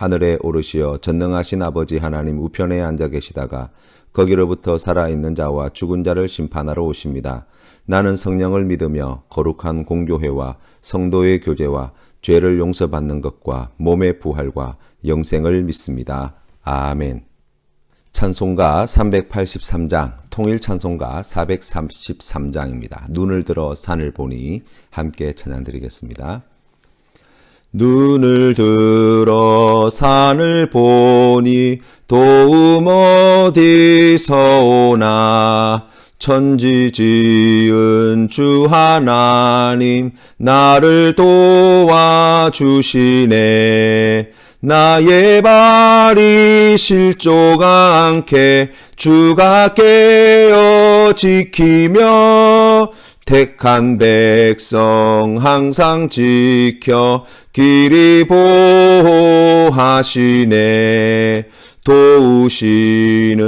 하늘에 오르시어 전능하신 아버지 하나님 우편에 앉아 계시다가 거기로부터 살아있는 자와 죽은 자를 심판하러 오십니다. 나는 성령을 믿으며 거룩한 공교회와 성도의 교제와 죄를 용서받는 것과 몸의 부활과 영생을 믿습니다. 아멘. 찬송가 383장, 통일 찬송가 433장입니다. 눈을 들어 산을 보니 함께 찬양 드리겠습니다. 눈을 들어 산을 보니 도움 어디서 오나? 천지 지은 주 하나님 나를 도와주시네. 나의 발이 실족 않게 주가 깨어 지키며 택한 백성 항상 지켜 길이 보호하시네. 도우시는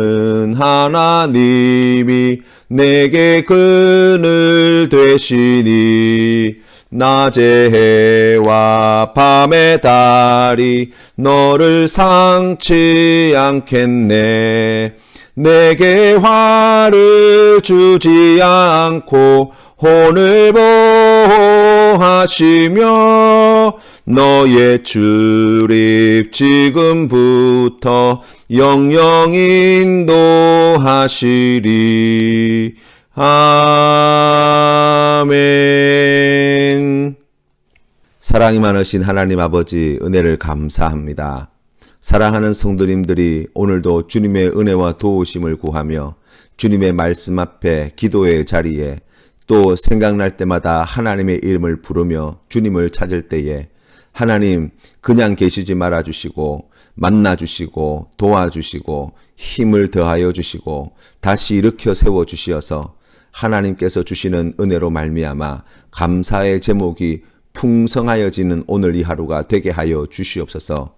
하나님이 내게 그늘 되시니 낮의 해와 밤의 달이 너를 상치 않겠네. 내게 화를 주지 않고 혼을 보호하시며 너의 출입 지금부터 영영 인도하시리 아멘 사랑이 많으신 하나님 아버지 은혜를 감사합니다. 사랑하는 성도님들이 오늘도 주님의 은혜와 도우심을 구하며 주님의 말씀 앞에 기도의 자리에 또 생각날 때마다 하나님의 이름을 부르며 주님을 찾을 때에 하나님 그냥 계시지 말아 주시고 만나 주시고 도와주시고 힘을 더하여 주시고 다시 일으켜 세워 주시어서 하나님께서 주시는 은혜로 말미암아 감사의 제목이 풍성하여지는 오늘 이 하루가 되게 하여 주시옵소서.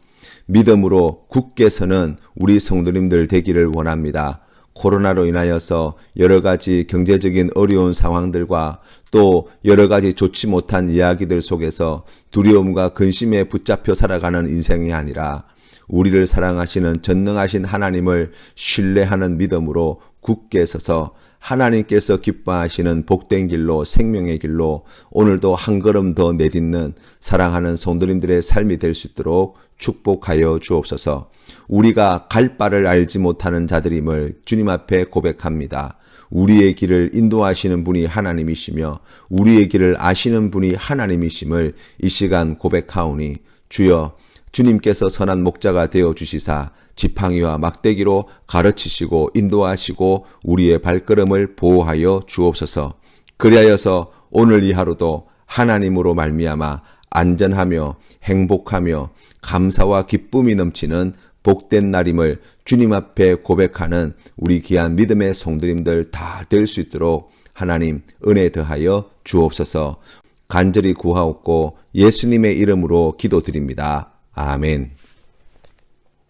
믿음으로 굳게 서는 우리 성도님들 되기를 원합니다. 코로나로 인하여서 여러 가지 경제적인 어려운 상황들과 또 여러 가지 좋지 못한 이야기들 속에서 두려움과 근심에 붙잡혀 살아가는 인생이 아니라 우리를 사랑하시는 전능하신 하나님을 신뢰하는 믿음으로 굳게 서서 하나님께서 기뻐하시는 복된 길로 생명의 길로 오늘도 한 걸음 더 내딛는 사랑하는 성도님들의 삶이 될 수 있도록 축복하여 주옵소서. 우리가 갈 바를 알지 못하는 자들임을 주님 앞에 고백합니다. 우리의 길을 인도하시는 분이 하나님이시며 우리의 길을 아시는 분이 하나님이심을 이 시간 고백하오니 주여 주님께서 선한 목자가 되어 주시사 지팡이와 막대기로 가르치시고 인도하시고 우리의 발걸음을 보호하여 주옵소서. 그리하여서 오늘 이 하루도 하나님으로 말미암아 안전하며 행복하며 감사와 기쁨이 넘치는 복된 날임을 주님 앞에 고백하는 우리 귀한 믿음의 성도님들 다 될 수 있도록 하나님 은혜 더하여 주옵소서 간절히 구하옵고 예수님의 이름으로 기도드립니다. 아멘.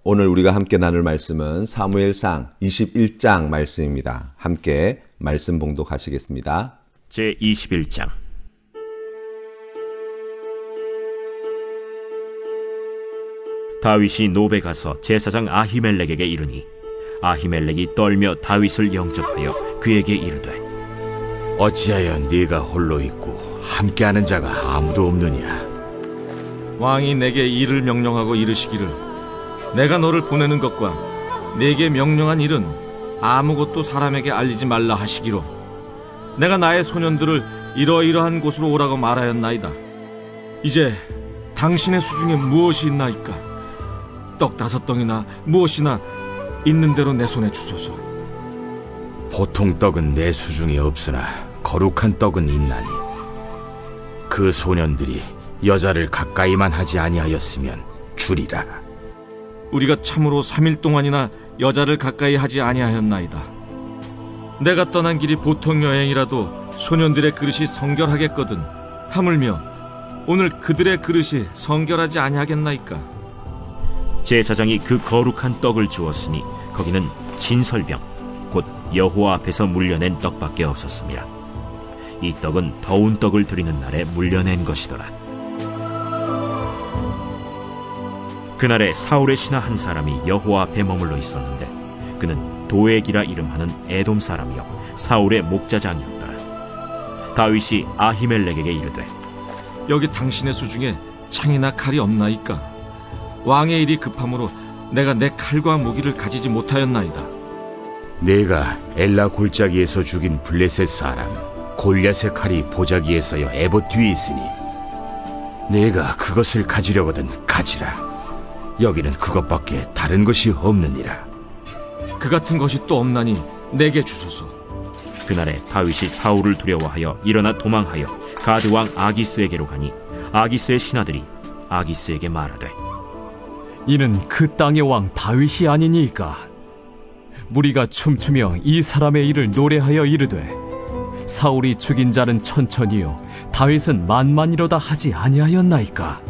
오늘 우리가 함께 나눌 말씀은 사무엘상 21장 말씀입니다. 함께 말씀 봉독하시겠습니다. 제 21장 다윗이 노베 가서 제사장 아히멜렉에게 이르니 아히멜렉이 떨며 다윗을 영접하여 그에게 이르되 어찌하여 네가 홀로 있고 함께하는 자가 아무도 없느냐? 왕이 내게 일을 명령하고 이르시기를 내가 너를 보내는 것과 내게 명령한 일은 아무것도 사람에게 알리지 말라 하시기로 내가 나의 소년들을 이러이러한 곳으로 오라고 말하였나이다. 이제 당신의 수중에 무엇이 있나이까? 떡 다섯 덩이나 무엇이나 있는 대로 내 손에 주소서. 보통 떡은 내 수중에 없으나 거룩한 떡은 있나니 그 소년들이 여자를 가까이만 하지 아니하였으면 주리라. 우리가 참으로 3일 동안이나 여자를 가까이 하지 아니하였나이다. 내가 떠난 길이 보통 여행이라도 소년들의 그릇이 성결하겠거든. 하물며 오늘 그들의 그릇이 성결하지 아니하겠나이까. 제사장이 그 거룩한 떡을 주었으니 거기는 진설병 곧 여호와 앞에서 물려낸 떡밖에 없었습니다. 이 떡은 더운 떡을 드리는 날에 물려낸 것이더라. 그날에 사울의 신하 한 사람이 여호와 앞에 머물러 있었는데 그는 도액이라 이름하는 에돔 사람이요 사울의 목자장이었더라. 다윗이 아히멜렉에게 이르되 여기 당신의 수 중에 창이나 칼이 없나이까. 왕의 일이 급함으로 내가 내 칼과 무기를 가지지 못하였나이다. 내가 엘라 골짜기에서 죽인 블레셋 사람 골리앗의 칼이 보자기에서여 에봇 뒤에 있으니 내가 그것을 가지려거든 가지라. 여기는 그것밖에 다른 것이 없느니라. 그 같은 것이 또 없나니 내게 주소서. 그날에 다윗이 사울을 두려워하여 일어나 도망하여 가드 왕 아기스에게로 가니 아기스의 신하들이 아기스에게 말하되 이는 그 땅의 왕 다윗이 아니니까. 무리가 춤추며 이 사람의 일을 노래하여 이르되 사울이 죽인 자는 천천히요 다윗은 만만이로다 하지 아니하였나이까?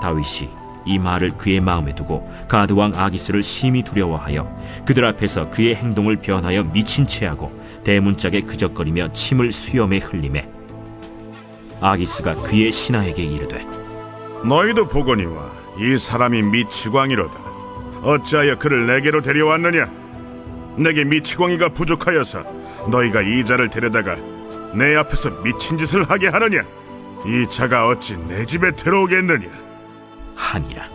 다윗이 이 말을 그의 마음에 두고 가드 왕 아기스를 심히 두려워하여 그들 앞에서 그의 행동을 변하여 미친 채하고 대문짝에 그적거리며 침을 수염에 흘리매 아기스가 그의 신하에게 이르되 너희도 보거니와 이 사람이 미치광이로다. 어찌하여 그를 내게로 데려왔느냐? 내게 미치광이가 부족하여서 너희가 이 자를 데려다가 내 앞에서 미친 짓을 하게 하느냐? 이 자가 어찌 내 집에 들어오겠느냐? 하니라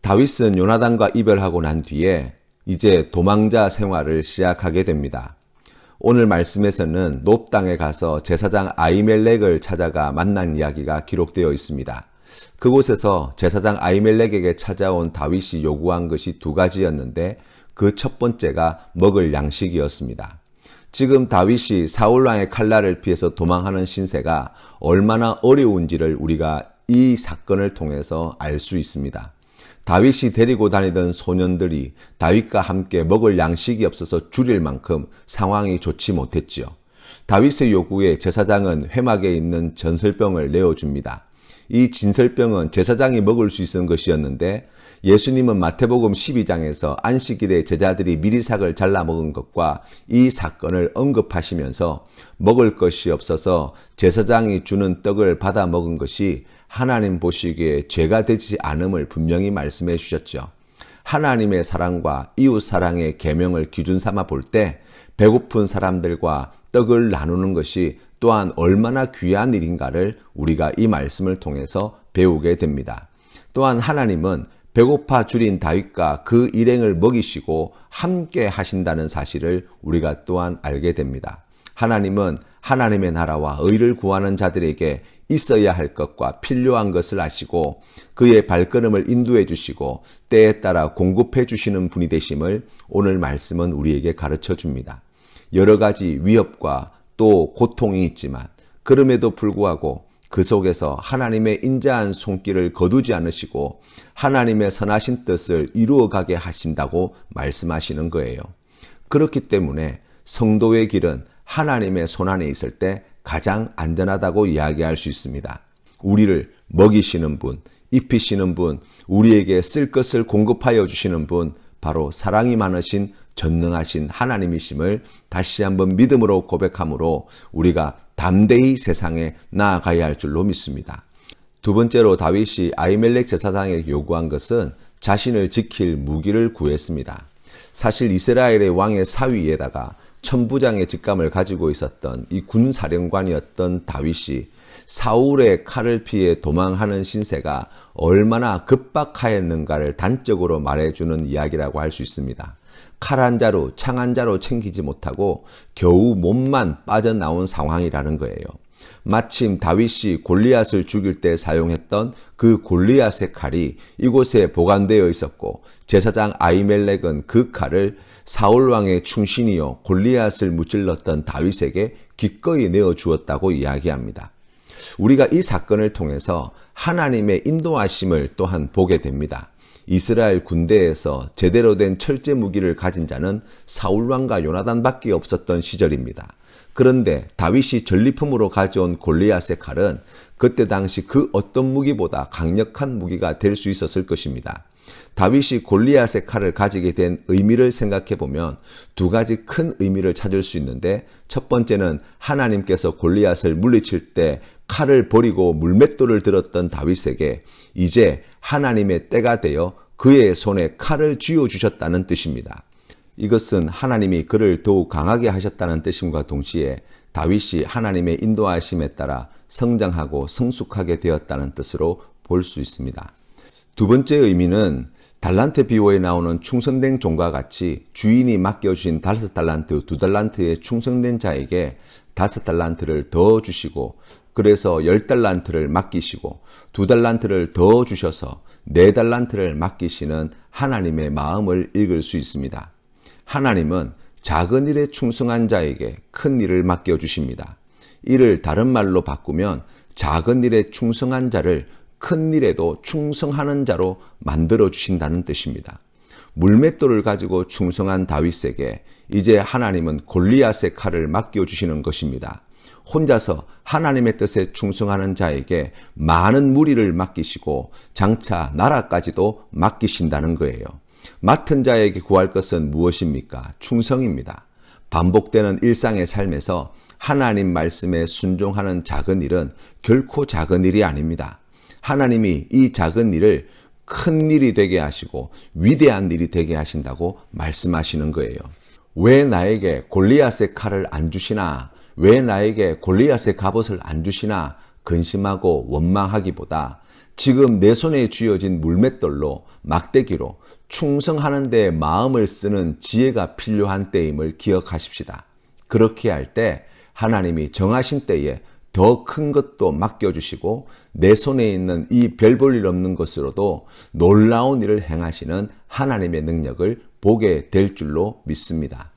다윗은 요나단과 이별하고 난 뒤에 이제 도망자 생활을 시작하게 됩니다. 오늘 말씀에서는 높 땅에 가서 제사장 아이멜렉을 찾아가 만난 이야기가 기록되어 있습니다. 그곳에서 제사장 아이멜렉에게 찾아온 다윗이 요구한 것이 두 가지였는데 그 첫 번째가 먹을 양식이었습니다. 지금 다윗이 사울왕의 칼날을 피해서 도망하는 신세가 얼마나 어려운지를 우리가 이 사건을 통해서 알 수 있습니다. 다윗이 데리고 다니던 소년들이 다윗과 함께 먹을 양식이 없어서 줄일 만큼 상황이 좋지 못했지요. 다윗의 요구에 제사장은 회막에 있는 전설병을 내어줍니다. 이 진설병은 제사장이 먹을 수 있는 것이었는데 예수님은 마태복음 12장에서 안식일에 제자들이 미리삭을 잘라 먹은 것과 이 사건을 언급하시면서 먹을 것이 없어서 제사장이 주는 떡을 받아 먹은 것이 하나님 보시기에 죄가 되지 않음을 분명히 말씀해 주셨죠. 하나님의 사랑과 이웃 사랑의 계명을 기준 삼아 볼 때 배고픈 사람들과 떡을 나누는 것이 또한 얼마나 귀한 일인가를 우리가 이 말씀을 통해서 배우게 됩니다. 또한 하나님은 배고파 줄인 다윗과 그 일행을 먹이시고 함께 하신다는 사실을 우리가 또한 알게 됩니다. 하나님은 하나님의 나라와 의를 구하는 자들에게 있어야 할 것과 필요한 것을 아시고 그의 발걸음을 인도해 주시고 때에 따라 공급해 주시는 분이 되심을 오늘 말씀은 우리에게 가르쳐 줍니다. 여러 가지 위협과 또 고통이 있지만 그럼에도 불구하고 그 속에서 하나님의 인자한 손길을 거두지 않으시고 하나님의 선하신 뜻을 이루어가게 하신다고 말씀하시는 거예요. 그렇기 때문에 성도의 길은 하나님의 손안에 있을 때 가장 안전하다고 이야기할 수 있습니다. 우리를 먹이시는 분, 입히시는 분, 우리에게 쓸 것을 공급하여 주시는 분, 바로 사랑이 많으신 전능하신 하나님이심을 다시 한번 믿음으로 고백함으로 우리가 담대히 세상에 나아가야 할 줄로 믿습니다. 두 번째로 다윗이 아이멜렉 제사장에게 요구한 것은 자신을 지킬 무기를 구했습니다. 사실 이스라엘의 왕의 사위에다가 천부장의 직감을 가지고 있었던 이 군사령관이었던 다윗이 사울의 칼을 피해 도망하는 신세가 얼마나 급박하였는가를 단적으로 말해주는 이야기라고 할 수 있습니다. 칼 한 자로 창한 자로 챙기지 못하고 겨우 몸만 빠져나온 상황이라는 거예요. 마침 다윗이 골리앗을 죽일 때 사용했던 그 골리앗의 칼이 이곳에 보관되어 있었고 제사장 아이멜렉은 그 칼을 사울 왕의 충신이요 골리앗을 무찔렀던 다윗에게 기꺼이 내어 주었다고 이야기합니다. 우리가 이 사건을 통해서 하나님의 인도하심을 또한 보게 됩니다. 이스라엘 군대에서 제대로 된 철제 무기를 가진 자는 사울왕과 요나단밖에 없었던 시절입니다. 그런데 다윗이 전리품으로 가져온 골리앗의 칼은 그때 당시 그 어떤 무기보다 강력한 무기가 될 수 있었을 것입니다. 다윗이 골리앗의 칼을 가지게 된 의미를 생각해 보면 두 가지 큰 의미를 찾을 수 있는데 첫 번째는 하나님께서 골리앗을 물리칠 때 칼을 버리고 물맷돌을 들었던 다윗에게 이제 하나님의 때가 되어 그의 손에 칼을 쥐어 주셨다는 뜻입니다. 이것은 하나님이 그를 더욱 강하게 하셨다는 뜻임과 동시에 다윗이 하나님의 인도하심에 따라 성장하고 성숙하게 되었다는 뜻으로 볼 수 있습니다. 두 번째 의미는 달란트 비호에 나오는 충성된 종과 같이 주인이 맡겨주신 다섯 달란트, 두 달란트의 충성된 자에게 다섯 달란트를 더 주시고 그래서 열 달란트를 맡기시고 두 달란트를 더 주셔서 네 달란트를 맡기시는 하나님의 마음을 읽을 수 있습니다. 하나님은 작은 일에 충성한 자에게 큰 일을 맡겨 주십니다. 이를 다른 말로 바꾸면 작은 일에 충성한 자를 큰 일에도 충성하는 자로 만들어 주신다는 뜻입니다. 물맷돌을 가지고 충성한 다윗에게 이제 하나님은 골리앗의 칼을 맡겨 주시는 것입니다. 혼자서 하나님의 뜻에 충성하는 자에게 많은 무리를 맡기시고 장차 나라까지도 맡기신다는 거예요. 맡은 자에게 구할 것은 무엇입니까? 충성입니다. 반복되는 일상의 삶에서 하나님 말씀에 순종하는 작은 일은 결코 작은 일이 아닙니다. 하나님이 이 작은 일을 큰 일이 되게 하시고 위대한 일이 되게 하신다고 말씀하시는 거예요. 왜 나에게 골리앗의 칼을 안 주시나? 왜 나에게 골리앗의 갑옷을 안 주시나? 근심하고 원망하기보다 지금 내 손에 쥐어진 물맷돌로 막대기로 충성하는 데 마음을 쓰는 지혜가 필요한 때임을 기억하십시다. 그렇게 할 때 하나님이 정하신 때에 더 큰 것도 맡겨주시고 내 손에 있는 이 별 볼 일 없는 것으로도 놀라운 일을 행하시는 하나님의 능력을 보게 될 줄로 믿습니다.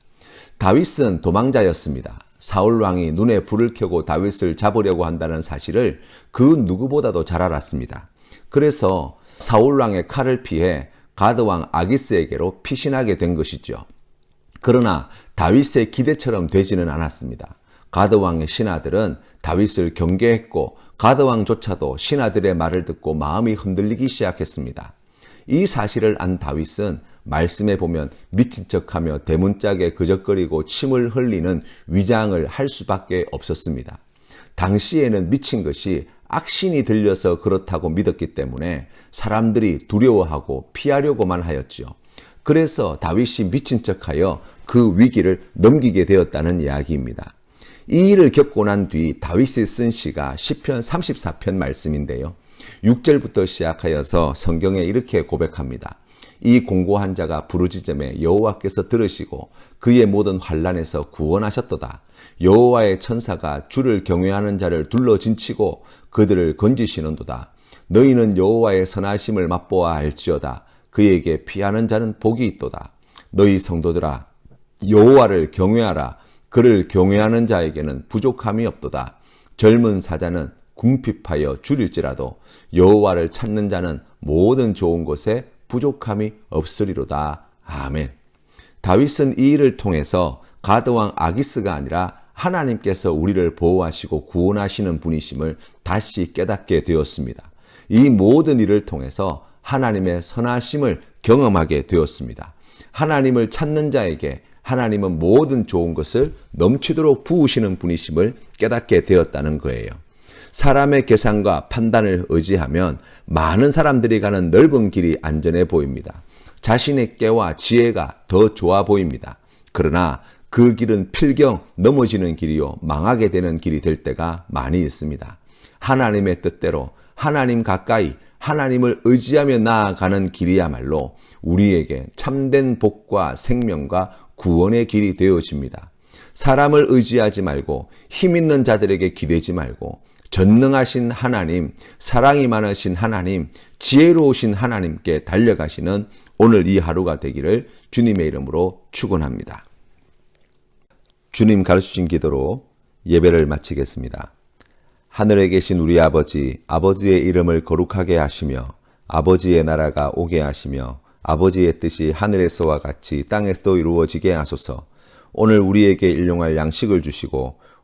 다윗은 도망자였습니다. 사울 왕이 눈에 불을 켜고 다윗을 잡으려고 한다는 사실을 그 누구보다도 잘 알았습니다. 그래서 사울 왕의 칼을 피해 가드 왕 아기스에게로 피신하게 된 것이죠. 그러나 다윗의 기대처럼 되지는 않았습니다. 가드 왕의 신하들은 다윗을 경계했고 가드 왕조차도 신하들의 말을 듣고 마음이 흔들리기 시작했습니다. 이 사실을 안 다윗은 말씀에 보면 미친 척하며 대문짝에 그적거리고 침을 흘리는 위장을 할 수밖에 없었습니다. 당시에는 미친 것이 악신이 들려서 그렇다고 믿었기 때문에 사람들이 두려워하고 피하려고만 하였지요. 그래서 다윗이 미친 척하여 그 위기를 넘기게 되었다는 이야기입니다. 이 일을 겪고 난 뒤 다윗이 쓴 시가 시편 34편 말씀인데요. 6절부터 시작하여서 성경에 이렇게 고백합니다. 이 공고한 자가 부르짖음에 여호와께서 들으시고 그의 모든 환란에서 구원하셨도다. 여호와의 천사가 주를 경외하는 자를 둘러 진치고 그들을 건지시는도다. 너희는 여호와의 선하심을 맛보아 알지어다. 그에게 피하는 자는 복이 있도다. 너희 성도들아 여호와를 경외하라. 그를 경외하는 자에게는 부족함이 없도다. 젊은 사자는 궁핍하여 줄일지라도 여호와를 찾는 자는 모든 좋은 것에 부족함이 없으리로다. 아멘. 다윗은 이 일을 통해서 가드왕 아기스가 아니라 하나님께서 우리를 보호하시고 구원하시는 분이심을 다시 깨닫게 되었습니다. 이 모든 일을 통해서 하나님의 선하심을 경험하게 되었습니다. 하나님을 찾는 자에게 하나님은 모든 좋은 것을 넘치도록 부으시는 분이심을 깨닫게 되었다는 거예요. 사람의 계산과 판단을 의지하면 많은 사람들이 가는 넓은 길이 안전해 보입니다. 자신의 깨와 지혜가 더 좋아 보입니다. 그러나 그 길은 필경 넘어지는 길이요 망하게 되는 길이 될 때가 많이 있습니다. 하나님의 뜻대로 하나님 가까이 하나님을 의지하며 나아가는 길이야말로 우리에게 참된 복과 생명과 구원의 길이 되어집니다. 사람을 의지하지 말고 힘 있는 자들에게 기대지 말고 전능하신 하나님, 사랑이 많으신 하나님, 지혜로우신 하나님께 달려가시는 오늘 이 하루가 되기를 주님의 이름으로 축원합니다. 주님 가르치신 기도로 예배를 마치겠습니다. 하늘에 계신 우리 아버지, 아버지의 이름을 거룩하게 하시며 아버지의 나라가 오게 하시며 아버지의 뜻이 하늘에서와 같이 땅에서도 이루어지게 하소서. 오늘 우리에게 일용할 양식을 주시고